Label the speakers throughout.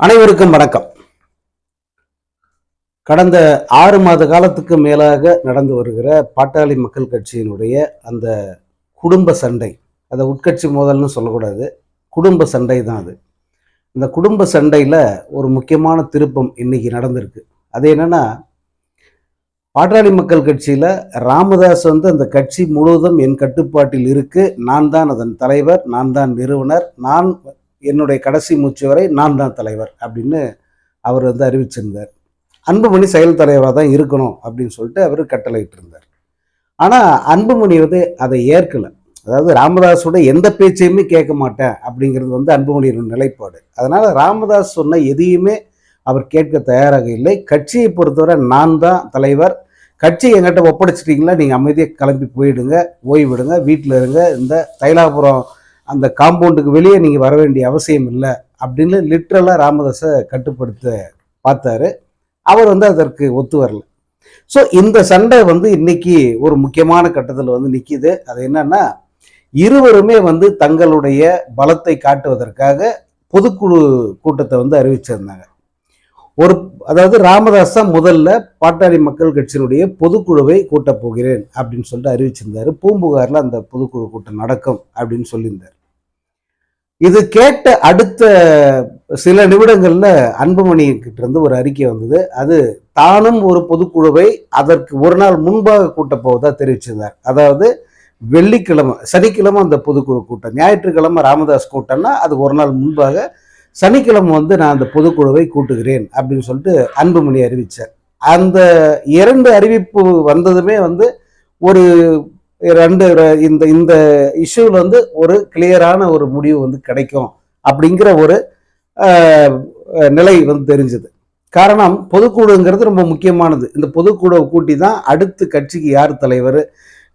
Speaker 1: அனைவருக்கும் வணக்கம். கடந்த ஆறு மாத காலத்துக்கு மேலாக நடந்து வருகிற பாட்டாளி மக்கள் கட்சியினுடைய அந்த குடும்ப சண்டை அதை உட்கட்சி மோதல்னு சொல்லக்கூடாது குடும்ப சண்டை தான் அது. இந்த குடும்ப சண்டையில் ஒரு முக்கியமான திருப்பம் இன்னைக்கு நடந்திருக்கு. அது என்னென்னா பாட்டாளி மக்கள் கட்சியில் ராமதாஸ் வந்து அந்த கட்சி முழுவதும் என் கட்டுப்பாட்டில் இருக்கு. நான் தான் அதன் தலைவர் நான் தான் நிறுவனர் நான் என்னுடைய கடைசி மூச்சு வரை நான் தான் தலைவர் அப்படின்னு அவர் வந்து அறிவிச்சிருந்தார். அன்புமணி செயல் தலைவராக தான் இருக்கணும் அப்படின்னு சொல்லிட்டு அவர் கட்டளையிட்டு இருந்தார் ஆனால் அன்புமணி வந்து அதை ஏற்கலை. அதாவது ராமதாஸோட எந்த பேச்சையுமே கேட்க மாட்டேன் அப்படிங்கிறது வந்து அன்புமணியோட நிலைப்பாடு. அதனால் ராமதாஸ் சொன்ன எதையுமே அவர் கேட்க தயாராக இல்லை. கட்சியை பொறுத்தவரை நான் தான் தலைவர். கட்சி எங்கிட்ட ஒப்படைச்சிட்டிங்களா நீங்கள் அமைதியாக கிளம்பி போயிடுங்க ஓய்விடுங்க வீட்டில் இருங்க இந்த தைலாபுரம் அந்த காம்பவுண்டுக்கு வெளியே நீங்கள் வர வேண்டிய அவசியம் இல்லை அப்படின்னு லிட்ரலாக ராமதாஸை கட்டுப்படுத்த பார்த்தாரு. அவர் வந்து அதற்கு ஒத்து வரல. ஸோ இந்த சண்டை வந்து இன்னைக்கு ஒரு முக்கியமான கட்டத்தில் வந்து நிற்கிது அது என்னன்னா இருவருமே வந்து தங்களுடைய பலத்தை காட்டுவதற்காக பொதுக்குழு கூட்டத்தை வந்து அறிவிச்சிருந்தாங்க. ஒரு அதாவது ராமதாஸ் தான் முதல்ல பாட்டாளி மக்கள் கட்சியினுடைய பொதுக்குழுவை கூட்டப் போகிறேன் அப்படின்னு சொல்லிட்டு அறிவிச்சிருந்தாரு. பூம்புகாரில் அந்த பொதுக்குழு கூட்டம் நடக்கும் அப்படின்னு சொல்லியிருந்தார். இது கேட்ட அடுத்த சில நிமிடங்களில் அன்புமணி இருந்து ஒரு அறிக்கை வந்தது. அது தானும் ஒரு பொதுக்குழுவை அதற்கு ஒரு நாள் முன்பாக கூட்டப் போவதாக தெரிவிச்சிருந்தார். அதாவது வெள்ளிக்கிழமை சனிக்கிழமை அந்த பொதுக்குழு கூட்டம் ஞாயிற்றுக்கிழமை ராமதாஸ் கூட்டம்னா அது ஒரு நாள் முன்பாக சனிக்கிழமை வந்து நான் அந்த பொதுக்குழுவை கூட்டுகிறேன் அப்படின்னு சொல்லிட்டு அன்புமணி அறிவித்தார் அந்த இரண்டு அறிவிப்பு வந்ததுமே வந்து ஒரு ரெண்டு இந்த இந்த இஷ்யூவில் வந்து ஒரு கிளியரான ஒரு முடிவு வந்து கிடைக்கும் அப்படிங்கிற ஒரு நிலை வந்து தெரிஞ்சுது. காரணம் பொதுக்குழுங்கிறது ரொம்ப முக்கியமானது. இந்த பொதுக்குழுவை கூட்டி தான் அடுத்து கட்சிக்கு யார் தலைவர்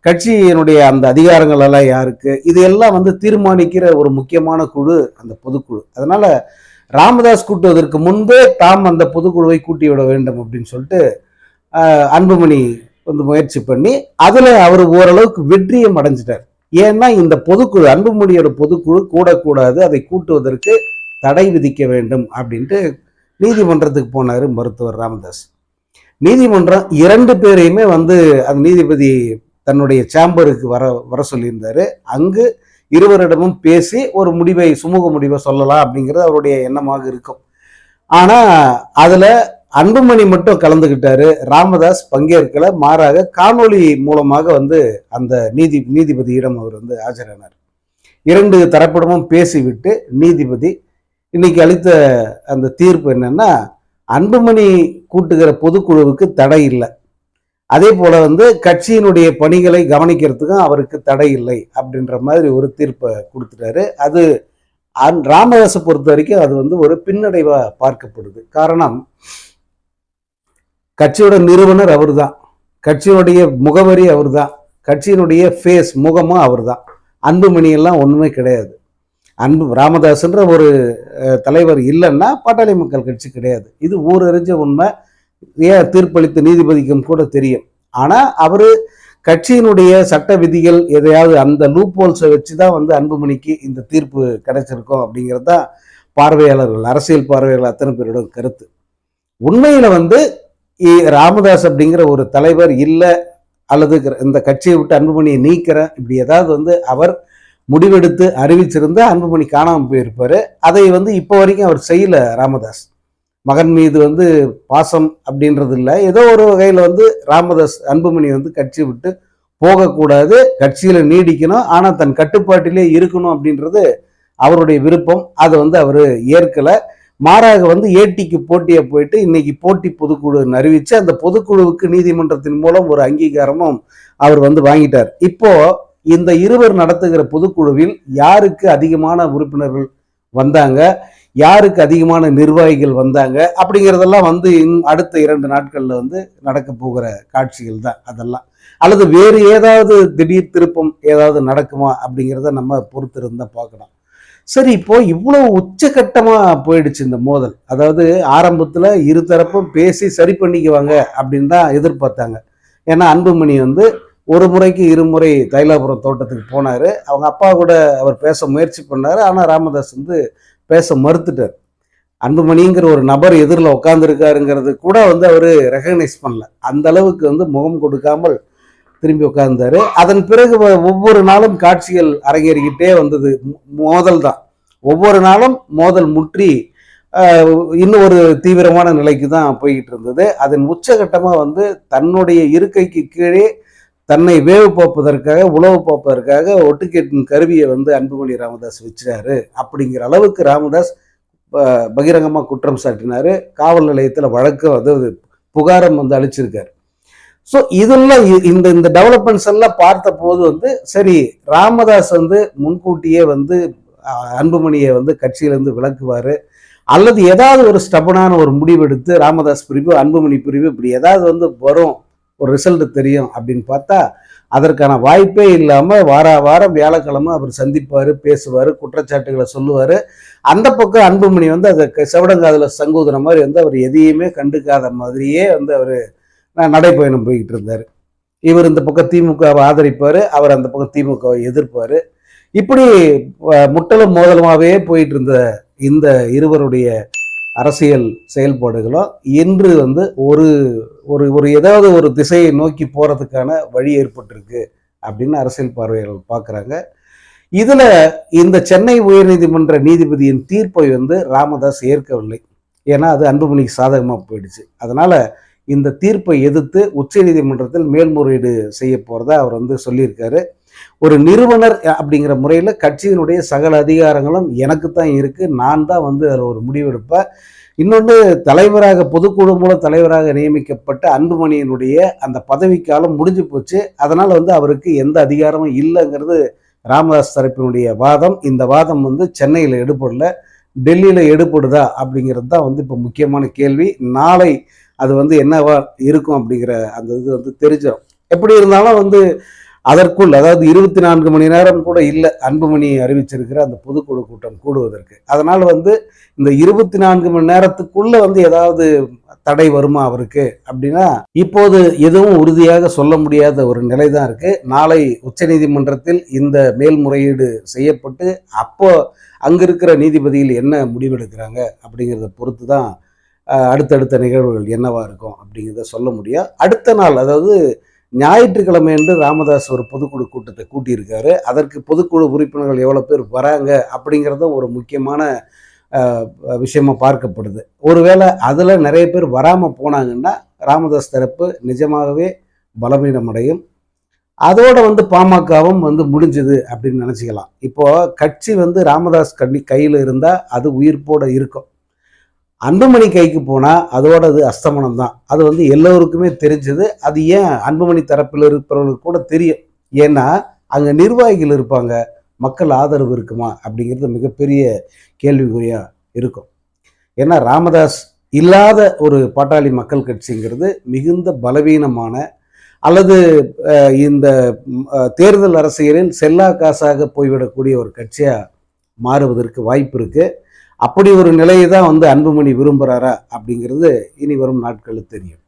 Speaker 1: கட்சியினுடைய அந்த அதிகாரங்கள் எல்லாம் யாருக்கு இது எல்லாம் வந்து தீர்மானிக்கிற ஒரு முக்கியமான குழு அந்த பொதுக்குழு. அதனால ராமதாஸ் கூட்டுவதற்கு முன்பே தாம் அந்த பொதுக்குழுவை கூட்டி விட வேண்டும் அப்படின்னு சொல்லிட்டு அன்புமணி வந்து முயற்சி பண்ணி அதில் அவர் ஓரளவுக்கு வெற்றியும் அடைஞ்சிட்டார். ஏன்னா இந்த பொதுக்குழு அன்புமொழியோட பொதுக்குழு கூடக்கூடாது அதை கூட்டுவதற்கு தடை விதிக்க வேண்டும் அப்படின்ட்டு நீதிமன்றத்துக்கு போனார் மருத்துவர் ராமதாஸ். நீதிமன்றம் இரண்டு பேரையுமே வந்து அந்த நீதிபதி தன்னுடைய சேம்பருக்கு வர வர சொல்லியிருந்தாரு. அங்கு இருவரிடமும் பேசி ஒரு முடிவை சுமூக முடிவை சொல்லலாம் அப்படிங்கிறது அவருடைய எண்ணமாக இருக்கும். ஆனால் அதில் அன்புமணி மட்டும் கலந்துக்கிட்டாரு ராமதாஸ் பங்கேற்கல. மாறாக காணொளி மூலமாக வந்து அந்த நீதி நீதிபதியிடம் அவர் வந்து ஆஜரானார். இரண்டு தரப்பிடமும் பேசிவிட்டு நீதிபதி இன்னைக்கு அளித்த அந்த தீர்ப்பு என்னன்னா அன்புமணி கூட்டுகிற பொதுக்குழுவுக்கு தடை இல்லை. அதே போல வந்து கட்சியினுடைய பணிகளை கவனிக்கிறதுக்கும் அவருக்கு தடை இல்லை அப்படின்ற மாதிரி ஒரு தீர்ப்பை கொடுத்துட்டாரு. அது அன்- ராமதாஸை பொறுத்த வரைக்கும் அது வந்து ஒரு பின்னடைவாக பார்க்கப்படுது. காரணம் கட்சியோட நிறுவனர் அவர் தான் கட்சியினுடைய முகவரி அவர் தான் கட்சியினுடைய ஃபேஸ் முகமும் அவர் தான் அன்புமணியெல்லாம் ஒன்றுமே கிடையாது. அன்பு ராமதாஸ்ன்ற ஒரு தலைவர் இல்லைன்னா பாட்டாளி மக்கள் கட்சி கிடையாது. இது ஊரறிஞ்ச உண்மை. ஏன் தீர்ப்பளித்த நீதிபதிக்கும் கூட தெரியும். ஆனால் அவர் கட்சியினுடைய சட்ட விதிகள் எதையாவது அந்த லூப் ஹோல்ஸை வச்சு தான் வந்து அன்புமணிக்கு இந்த தீர்ப்பு கிடைச்சிருக்கோம் அப்படிங்கிறது தான் பார்வையாளர்கள் அரசியல் பார்வையாளர் அத்தனை பேரோட கருத்து. உண்மையில் வந்து ராமதாஸ் அப்படிங்கிற ஒரு தலைவர் இல்லை அல்லது இந்த கட்சியை விட்டு அன்புமணியை நீக்கிறேன் இப்படி ஏதாவது வந்து அவர் முடிவெடுத்து அறிவிச்சிருந்தா அன்புமணி காணாமல் போயிருப்பார். அதை வந்து இப்போ வரைக்கும் அவர் செய்யல ராமதாஸ். மகன் மீது வந்து பாசம் அப்படின்றது இல்லை. ஏதோ ஒரு வகையில் வந்து ராமதாஸ் அன்புமணி வந்து கட்சி விட்டு போகக்கூடாது கட்சியில் நீடிக்கணும் ஆனால் தன் கட்டுப்பாட்டிலே இருக்கணும் அப்படின்றது அவருடைய விருப்பம். அதை வந்து அவர் ஏற்கலை. மாறாக வந்து ஏடிக்கு போட்டியை போயிட்டு இன்னைக்கு போட்டி பொதுக்குழு அறிவிச்சு அந்த பொதுக்குழுவுக்கு நீதிமன்றத்தின் மூலம் ஒரு அங்கீகாரமும் அவர் வந்து வாங்கிட்டார். இப்போ இந்த இருவர் நடத்துகிற பொதுக்குழுவில் யாருக்கு அதிகமான உறுப்பினர்கள் வந்தாங்க? யாருக்கு அதிகமான நிர்வாகிகள் வந்தாங்க? அப்படிங்கிறதெல்லாம் வந்து இன் அடுத்த இரண்டு நாட்களில் வந்து நடக்க போகிற காட்சிகள் தான் அதெல்லாம். அல்லது வேறு ஏதாவது திடீர் திருப்பம் ஏதாவது நடக்குமா அப்படிங்கிறத நம்ம பொறுத்திருந்தால் பார்க்கலாம். சரி இப்போ இவ்வளவு உச்சகட்டமா போயிடுச்சு இந்த மோதல். அதாவது ஆரம்பத்துல இருதரப்பும் பேசி சரி பண்ணிக்குவாங்க அப்படின்னு தான் எதிர்பார்த்தாங்க. ஏன்னா அன்புமணி வந்து ஒரு முறைக்கு இருமுறை தைலாபுரம் தோட்டத்துக்கு போனாரு. அவங்க அப்பா கூட அவர் பேச முயற்சி பண்ணாரு. ஆனா ராமதாஸ் வந்து பேச மறுத்துட்டார். அன்புமணிங்கிற ஒரு நபர் எதிரில் உட்காந்துருக்காருங்கிறது கூட வந்து அவர் ரெகக்னைஸ் பண்ணல. அந்த அளவுக்கு வந்து முகம் கொடுக்காமல் திரும்பி உட்கார்ந்தாரு. அதன் பிறகு ஒவ்வொரு நாளும் காட்சிகள் அரங்கேறிக்கிட்டே வந்தது. மோதல் தான். ஒவ்வொரு நாளும் மோதல் முற்றி இன்னும் ஒரு தீவிரமான நிலைக்கு தான் போய்கிட்டு இருந்தது. அதன் உச்சகட்டமாக வந்து தன்னுடைய இருக்கைக்கு கீழே தன்னை வேவு பார்ப்பதற்காக உழவு பார்ப்பதற்காக ஒட்டுக்கேட்டின் கருவியை வந்து அன்புமணி ராமதாஸ் வச்சிட்டாரு அப்படிங்கிற அளவுக்கு ராமதாஸ் பகிரங்கமாக குற்றம் சாட்டினார். காவல் நிலையத்தில் வழக்கு அதாவது புகாரம் வந்து அளிச்சிருக்காரு. ஸோ இதெல்லாம் இ- இந்த இந்த டெவலப்மெண்ட்ஸ் எல்லாம் பார்த்த போது வந்து சரி ராமதாஸ் வந்து முன்கூட்டியே வந்து அன்புமணியை வந்து கட்சியிலேருந்து விலக்குவார். அல்லது ஏதாவது ஒரு ஸ்டபனான ஒரு முடிவெடுத்து ராமதாஸ் பிரிவு அன்புமணி பிரிவு இப்படி ஏதாவது வந்து வரும் ஒரு ரிசல்ட் தெரியும் அப்படின்னு பார்த்தா அதற்கான வாய்ப்பே இல்லாமல் வார வாரம் வியாழக்கிழமை அவர் சந்திப்பார் பேசுவார் குற்றச்சாட்டுகளை சொல்லுவார். அந்த பக்கம் அன்புமணி வந்து அதை க- செவடங்காதுல சங்கூதுன மாதிரி வந்து அவர் எதையுமே கண்டுக்காத மாதிரியே வந்து அவர் நடைப்பயணம் போய்கிட்டு இருந்தார். இவர் இந்த பக்கம் திமுகவை ஆதரிப்பார் அவர் அந்த பக்கம் திமுகவை எதிர்ப்பார். இப்படி முட்டலும் மோதலுமாகவே போயிட்டு இருந்த இந்த இருவருடைய அரசியல் செயல்பாடுகளும் இன்று வந்து ஒரு ஒரு ஒரு ஏதாவது ஒரு திசையை நோக்கி போகிறதுக்கான வழி ஏற்பட்டிருக்கு அப்படின்னு அரசியல் பார்வையாளர்கள் பார்க்குறாங்க இதில் இந்த சென்னை உயர்நீதிமன்ற நீதிபதியின் தீர்ப்பை வந்து ராமதாஸ் ஏற்கவில்லை. ஏன்னா அது அன்புமணிக்கு சாதகமாக போயிடுச்சு. அதனால் இந்த தீர்ப்பை எதிர்த்து உச்சநீதிமன்றத்தில் மேல்முறையீடு செய்ய போகிறதா அவர் வந்து சொல்லியிருக்காரு. ஒரு நிறுவனர் அப்படிங்கிற முறையில் கட்சியினுடைய சகல அதிகாரங்களும் எனக்கு தான் இருக்குது நான் தான் வந்து அதில் ஒரு முடிவெடுப்பேன். இன்னொன்று தலைவராக பொதுக்குழு மூலம் தலைவராக நியமிக்கப்பட்ட அன்புமணியினுடைய அந்த பதவிக்காலம் முடிஞ்சு போச்சு. அதனால் வந்து அவருக்கு எந்த அதிகாரமும் இல்லைங்கிறது ராமதாஸ் தரப்பினுடைய வாதம். இந்த வாதம் வந்து சென்னையில் எடுபடல டெல்லியில் எடுபடுதா அப்படிங்கிறது தான் வந்து இப்போ முக்கியமான கேள்வி. நாளை அது வந்து என்னவா இருக்கும் அப்படிங்கிற அந்த இது வந்து தெரிஞ்சிடும் எப்படி இருந்தாலும் வந்து அதற்குள் அதாவது இருபத்தி நான்கு மணி நேரம் கூட இல்லை அன்புமணி அறிவிச்சிருக்கிற அந்த பொதுக்குழு கூட்டம் கூடுவதற்கு. அதனால் வந்து இந்த இருபத்தி நான்கு மணி நேரத்துக்குள்ள வந்து ஏதாவது தடை வருமா அவருக்கு அப்படின்னா இப்போது எதுவும் உறுதியாக சொல்ல முடியாத ஒரு நிலை தான் இருக்குது நாளை உச்சநீதிமன்றத்தில் இந்த மேல்முறையீடு செய்யப்பட்டு அப்போ அங்கே இருக்கிற நீதிபதியில் என்ன முடிவெடுக்கிறாங்க அப்படிங்கிறத பொறுத்து தான் அடுத்தடுத்த நிகழ்வுகள் என்னவா இருக்கும் அப்படிங்கிறத சொல்ல முடியும் அடுத்த நாள் அதாவது ஞாயிற்றுக்கிழமை என்று ராமதாஸ் ஒரு பொதுக்குழு கூட்டத்தை கூட்டியிருக்காரு. அதற்கு பொதுக்குழு உறுப்பினர்கள் எவ்வளோ பேர் வராங்க அப்படிங்கிறதும் ஒரு முக்கியமான விஷயமாக விஷயமா பார்க்கப்படுது. ஒருவேளை அதில் நிறைய பேர் வராமல் போனாங்கன்னா ராமதாஸ் தரப்பு நிஜமாகவே பலவீனமடையும். அதோட வந்து பாமகவும் வந்து முடிஞ்சது அப்படின்னு நினச்சிக்கலாம். இப்போது கட்சி வந்து ராமதாஸ் கண்ணி கையில் இருந்தால் அது உயிர்ப்போடு இருக்கும். அன்புமணி கைக்கு போனால் அதோட அது அஸ்தமனம் தான் அது வந்து எல்லோருக்குமே தெரிஞ்சது. அது ஏன் அன்புமணி தரப்பில் இருப்பவர்களுக்கு கூட தெரியும். ஏன்னா அங்கே நிர்வாகிகள் இருப்பாங்க. மக்கள் ஆதரவு இருக்குமா? அப்படிங்கிறது மிகப்பெரிய கேள்விக்குறியாக இருக்கும். ஏன்னா ராமதாஸ் இல்லாத ஒரு பாட்டாளி மக்கள் கட்சிங்கிறது மிகுந்த பலவீனமான அல்லது இந்த தேர்தல் அரசியலில் செல்லா காசாக போய்விடக்கூடிய ஒரு கட்சியாக மாறுவதற்கு வாய்ப்பு இருக்குது அப்படி ஒரு நிலையை தான் வந்து அன்புமணி விரும்புகிறாரா அப்படிங்கிறது இனி வரும் நாட்களில் தெரியும்.